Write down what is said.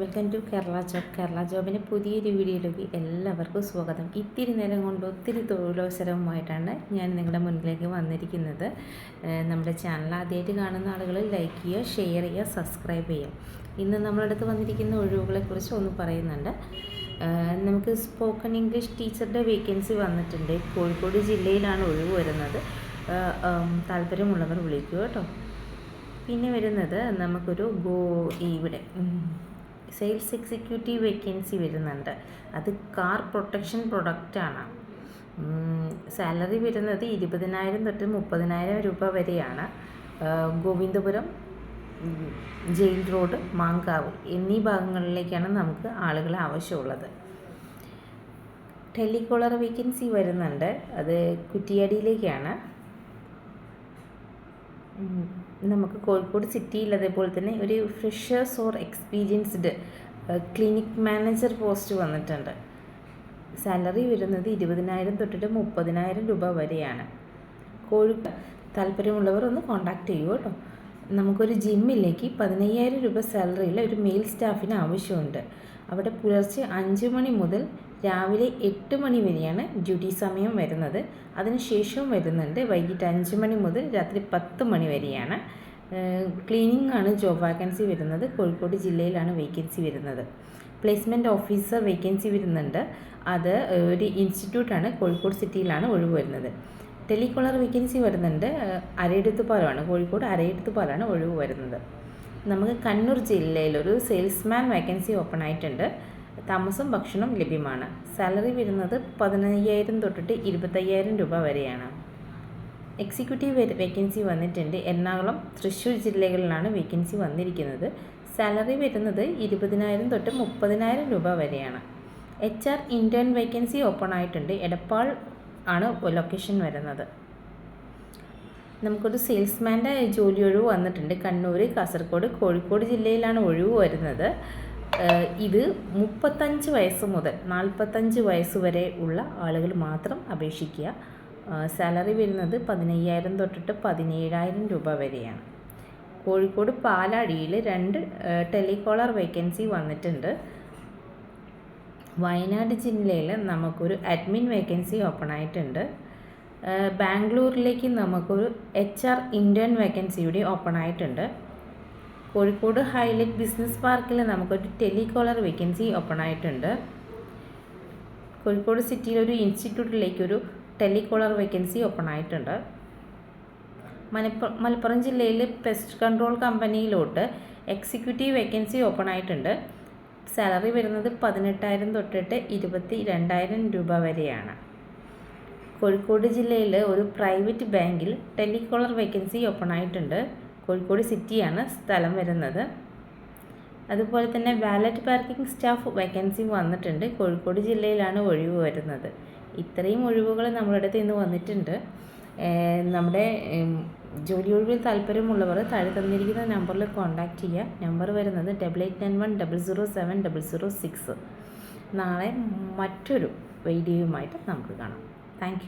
Welcome to Kerala job Kerala ജോബിന്റെ പുതിയൊരു വീഡിയോയിലേക്ക് എല്ലാവർക്കും സ്വാഗതം. ഇത്തിരി നേരം കൊണ്ട് ഒത്തിരി തൊഴിലവസരവുമായിട്ടാണ് ഞാൻ നിങ്ങളുടെ മുന്നിലേക്ക് വന്നിരിക്കുന്നത്. നമ്മുടെ ചാനൽ ആദ്യമായിട്ട് കാണുന്ന ആളുകൾ ലൈക്ക് ചെയ്യുക ഷെയർ ചെയ്യുക സബ്സ്ക്രൈബ് ചെയ്യുക. ഇന്ന് നമ്മളടുത്ത് വന്നിരിക്കുന്ന ഒഴിവുകളെക്കുറിച്ച് ഒന്ന് പറയുന്നുണ്ട്. നമുക്ക് സ്പോക്കൺ ഇംഗ്ലീഷ് ടീച്ചറുടെ വേക്കൻസി വന്നിട്ടുണ്ട്. കോഴിക്കോട് ജില്ലയിലാണ് ഒഴിവ് വരുന്നത്. താല്പര്യമുള്ളവർ വിളിക്കുക കേട്ടോ. പിന്നെ വരുന്നത് നമുക്കൊരു ഗോ ഇവിടെ. സെയിൽസ് എക്സിക്യൂട്ടീവ് വേക്കൻസി വരുന്നുണ്ട്. അത് കാർ പ്രൊട്ടക്ഷൻ പ്രൊഡക്റ്റാണ്. സാലറി വരുന്നത് ഇരുപതിനായിരം തൊട്ട് മുപ്പതിനായിരം രൂപ വരെയാണ്. ഗോവിന്ദപുരം ജയിൽ റോഡ് മാങ്കാവ് എന്നീ ഭാഗങ്ങളിലേക്കാണ് നമുക്ക് ആളുകളെ ആവശ്യമുള്ളത്. ടെലികോളർ വേക്കൻസി വരുന്നുണ്ട്. അത് കുറ്റിയാടിയിലേക്കാണ്. നമുക്ക് കോഴിക്കോട് സിറ്റിയിൽ അതേപോലെ തന്നെ ഒരു freshers or experienced clinic manager post വന്നിട്ടുണ്ട്. സാലറി വരുന്നത് ഇരുപതിനായിരം തൊട്ടിട്ട് മുപ്പതിനായിരം രൂപ വരെയാണ്. കോഴിക്കോട് താല്പര്യമുള്ളവർ ഒന്ന് കോൺടാക്റ്റ് ചെയ്യൂ കേട്ടോ. നമുക്കൊരു ജിമ്മിലേക്ക് പതിനയ്യായിരം രൂപ സാലറിയിൽ ഒരു മെയിൽ സ്റ്റാഫിന് ആവശ്യമുണ്ട്. അവിടെ പുലർച്ചെ അഞ്ച് മണി മുതൽ രാവിലെ എട്ട് മണി വരെയാണ് ഡ്യൂട്ടി സമയം വരുന്നത്. അതിനുശേഷവും വരുന്നുണ്ട് വൈകിട്ട് അഞ്ച് മണി മുതൽ രാത്രി പത്ത് മണി വരെയാണ്. ക്ലീനിങ് ആണ് ജോബ് വാക്കൻസി വരുന്നത്. കോഴിക്കോട് ജില്ലയിലാണ് വേക്കൻസി വരുന്നത്. പ്ലേസ്മെന്റ് ഓഫീസർ വേക്കൻസി വരുന്നുണ്ട്. അത് ഒരു ഇൻസ്റ്റിറ്റ്യൂട്ടാണ് കോഴിക്കോട് സിറ്റിയിലാണ് ഒഴിവ് വരുന്നത്. ടെലികോളർ വേക്കൻസി വരുന്നുണ്ട്. അരയിടത്ത് പോലാണ് കോഴിക്കോട് അരയെടുത്തുപാലാണ് ഒഴിവ് വരുന്നത്. നമുക്ക് കണ്ണൂർ ജില്ലയിലൊരു സെയിൽസ്മാൻ വേക്കൻസി ഓപ്പൺ ആയിട്ടുണ്ട്. താമസം ഭക്ഷണം ലഭ്യമാണ്. സാലറി വരുന്നത് പതിനയ്യായിരം തൊട്ടിട്ട് ഇരുപത്തയ്യായിരം രൂപ വരെയാണ്. എക്സിക്യൂട്ടീവ് വേക്കൻസി വന്നിട്ടുണ്ട്. എറണാകുളം തൃശ്ശൂർ ജില്ലകളിലാണ് വേക്കൻസി വന്നിരിക്കുന്നത്. സാലറി വരുന്നത് ഇരുപതിനായിരം തൊട്ട് മുപ്പതിനായിരം രൂപ വരെയാണ്. H R intern vacancy open ആയിട്ടുണ്ട്. എടപ്പാൾ ആണ് ലൊക്കേഷൻ വരുന്നത്. നമുക്കൊരു സെയിൽസ്മാന്റെ ജോലി ഒഴിവ് വന്നിട്ടുണ്ട്. കണ്ണൂർ കാസർഗോഡ് കോഴിക്കോട് ജില്ലയിലാണ് ഒഴിവ് വരുന്നത്. ഇത് മുപ്പത്തഞ്ച് വയസ്സ് മുതൽ നാൽപ്പത്തഞ്ച് വയസ്സ് വരെ ഉള്ള ആളുകൾ മാത്രം അപേക്ഷിക്കുക. സാലറി വരുന്നത് പതിനയ്യായിരം തൊട്ടിട്ട് പതിനേഴായിരം രൂപ വരെയാണ്. കോഴിക്കോട് പാലാടിയിൽ രണ്ട് ടെലികോളർ വേക്കൻസി വന്നിട്ടുണ്ട്. വയനാട് ജില്ലയിൽ നമുക്കൊരു അഡ്മിൻ വേക്കൻസി ഓപ്പൺ ആയിട്ടുണ്ട് ബാംഗ്ലൂരിലേക്ക് നമുക്കൊരു എച്ച് ആർ ഇന്റേൺ വേക്കൻസി കൂടി ഓപ്പൺ ആയിട്ടുണ്ട് കോഴിക്കോട് ഹൈലൈറ്റ് ബിസിനസ് പാർക്കിൽ നമുക്കൊരു ടെലികോളർ വേക്കൻസി ഓപ്പൺ ആയിട്ടുണ്ട് കോഴിക്കോട് സിറ്റിയിലൊരു ഇൻസ്റ്റിറ്റ്യൂട്ടിലേക്കൊരു ടെലികോളർ വേക്കൻസി ഓപ്പൺ ആയിട്ടുണ്ട് മലപ്പുറം മലപ്പുറം ജില്ലയിൽ പെസ്റ്റ് കൺട്രോൾ കമ്പനിയിലോട്ട് എക്സിക്യൂട്ടീവ് വേക്കൻസി ഓപ്പൺ ആയിട്ടുണ്ട് സാലറി വരുന്നത് പതിനെട്ടായിരം തൊട്ടിട്ട് ഇരുപത്തി രണ്ടായിരം രൂപ വരെയാണ്. കോഴിക്കോട് ജില്ലയിൽ ഒരു പ്രൈവറ്റ് ബാങ്കിൽ ടെലികോളർ വേക്കൻസി ഓപ്പൺ ആയിട്ടുണ്ട് കോഴിക്കോട് സിറ്റിയാണ് സ്ഥലം വരുന്നത്. അതുപോലെ തന്നെ വാലറ്റ് പാർക്കിംഗ് സ്റ്റാഫ് വേക്കൻസി വന്നിട്ടുണ്ട്. കോഴിക്കോട് ജില്ലയിലാണ് ഒഴിവ് വരുന്നത്. ഇത്രയും ഒഴിവുകൾ നമ്മുടെ അടുത്ത് ഇന്ന് വന്നിട്ടുണ്ട്. നമ്മുടെ ജോലി ഒഴിവിൽ താല്പര്യമുള്ളവർ താഴെ തന്നിരിക്കുന്ന നമ്പറിൽ കോൺടാക്റ്റ് ചെയ്യുക. നമ്പർ വരുന്നത് double eight nine one double zero seven double zero six നാളെ മറ്റൊരു വീഡിയോയുമായിട്ട് നമുക്ക് കാണാം. താങ്ക്